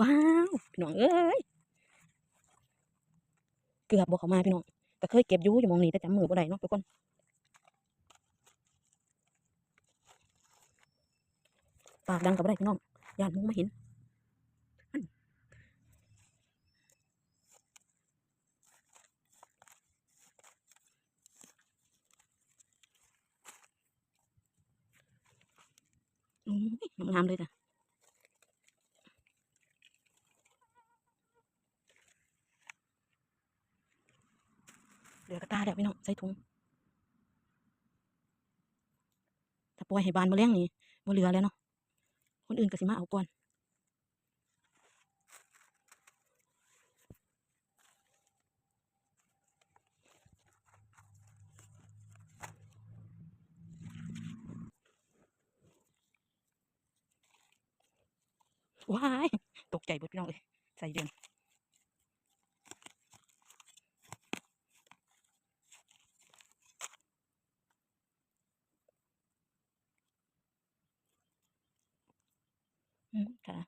ว้าวพี่น้องเอ้ยเกือบบอกเขามาพี่น้องแต่เคยเก็บยูอยู่มองนี้แต่จำมือบ่ได้เนาะทุกคนปากดังกับบ่ได้พี่น้องญาติมุงมาเห็นนโอ้ยงามเลยจ้ะ เหลือกระตาเดี๋ยวพี่น้องใส่ถุงถ้าปล่อยให้บานมาเลี้ยงนี่บ่เหลือแล้วเนาะคนอื่นก็สิมาเอาก่อนว้ายตกใจเบิดพี่น้องเลยใส่เดือน ค่ะ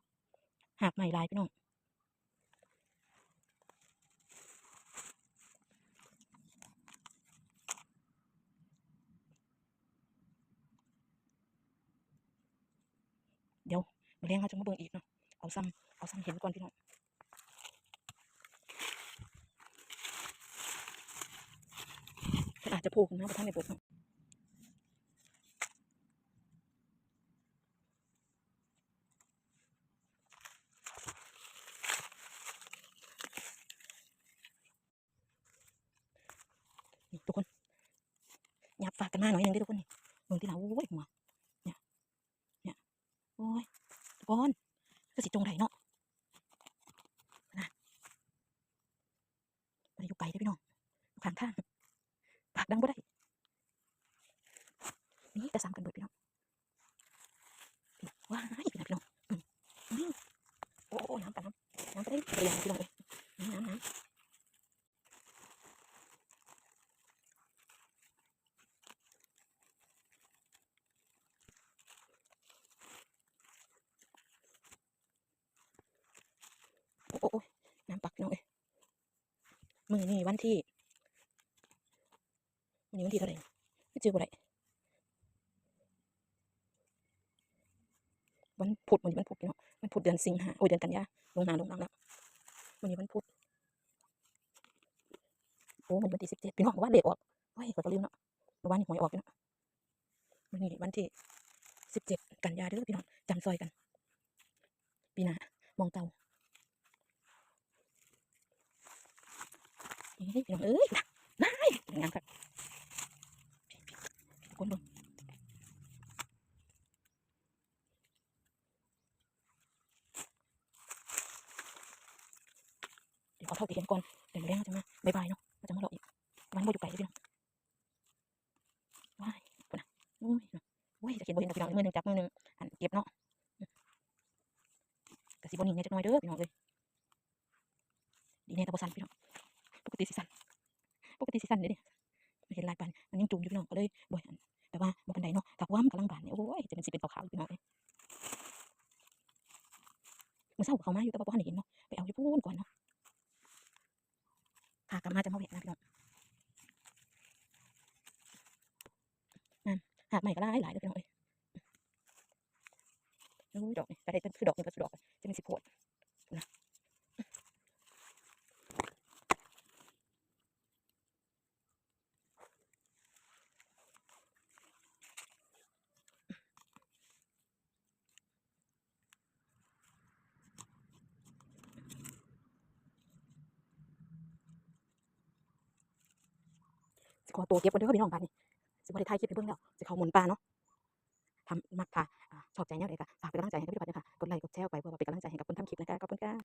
หากใหม่ลายพี่น้องเดี๋ยวมาเลี้ยงเขาจะมาเบิ่งอีกเนาะเอาซ้ำเอาซ้ำเห็นก่อนพี่น้องเพิ่นอาจจะโผล่ขึ้นมาบ่ทันได้ปลุกเนาะ นี่ทุกคนยับฝากกันมาหน่อยหนึงเดิทุกคนนี่เบิ่งที่หลังโอ้ยหัวเนี่ยเนี่ยโอ้ยทุกคนก็สิจงไรเนาะนะมันอยู่ไกลเด้พี่น้องอยู่ข้างทางปากดังบ่ได้นี่แต่ซ้ำกันเบิดพี่น้องว้ายพี่น้องพี่น้องอืมนี่โอ้โอ้น้ำกันน้ำน้ำไปได้เรียงพี่น้องเอ้ยน้ำน้ำน้ำ โอ้โอ้โอ้ยน้ำปักพี่น้องเอ้ย มือนี่วันที่วันนี้วันที่เท่าไหร่ไม่เจอบ่ได้วันพุธวันมีวันพุธพี่น้องวันพุธเดือนสิงหาโอ้ยเดือนกันยาลงนาลงหลังแล้ววันนี้วันพุธโอ้มันวันที่สิบเจ็ดพี่น้องบอกว่าเด็กออกโอ้ยกดก็ลืมเนาะเมื่อวานหวยออกพี่น้องวันนี้วันที่สิบเจ็ดกันยาเด้อพี่น้องจำซอยกัน ปีหน้ามองเตา เอ้ยพี่ น้องเอ้ยนะนายงามครับคนบิ่งเดี๋ยวขอเท่าที่เห็นก่อนเดี๋ยวเลี้ยงจะมาบายบายเนาะจะมาหลอกอีกวันบ่อยู่ไกลเลยพี่น้องว้ายปุ่นนะโอ้ยโอ้ยจะเห็นบ่เห็นดอกพี่น้องมือหนึ่งจับมือหนึ่งอันเก็บเนาะกระสีบนนี่เนี่ยจักหน่อยเด้อพี่น้องเลยดีแน่ตะบสันพี่น้อง ปกติสิสันปกติสิสันเลยเดิมันเห็นลายปันมันยังจุ่มอยู่พี่น้องก็เลยบ่อยแต่ว่าบ่ปันใดเนาะถ้าว่ามันกำลังบานเนี่ยโอ้ยจะเป็นสิเป็นขาวๆอยู่พี่น้องเอ้ยมื่อเช้าเขามาอยู่แต่ว่าบ่ทันได้เห็นเนาะไปเอาอยู่พูนก่อนเนาะพากลับมาจะมาแวะนะพี่น้องนั่นหากใหม่ก็หลายหลายเลยพี่น้องเอ้ยโอ้ยดอกนี่แต่ได้คือดอกนี่ก็คือดอกจะเป็นสิโพด ขอตัวเก็บกันเด้อพี่น้องบ้านนี้สิบ่ได้ถ่ายคลิปให้เบิ่งแล้วสิเขาหมุนปลาเนาะทำมักค่ะชอบใจแนวใดก็ฝากเป็นกำลังใจให้กับพี่ปัดนะค่ะกดไลค์กดแชร์ไปเพื่อเป็นกำลังใจให้กับคนทำคลิปนะคะขอบคุณค่ะ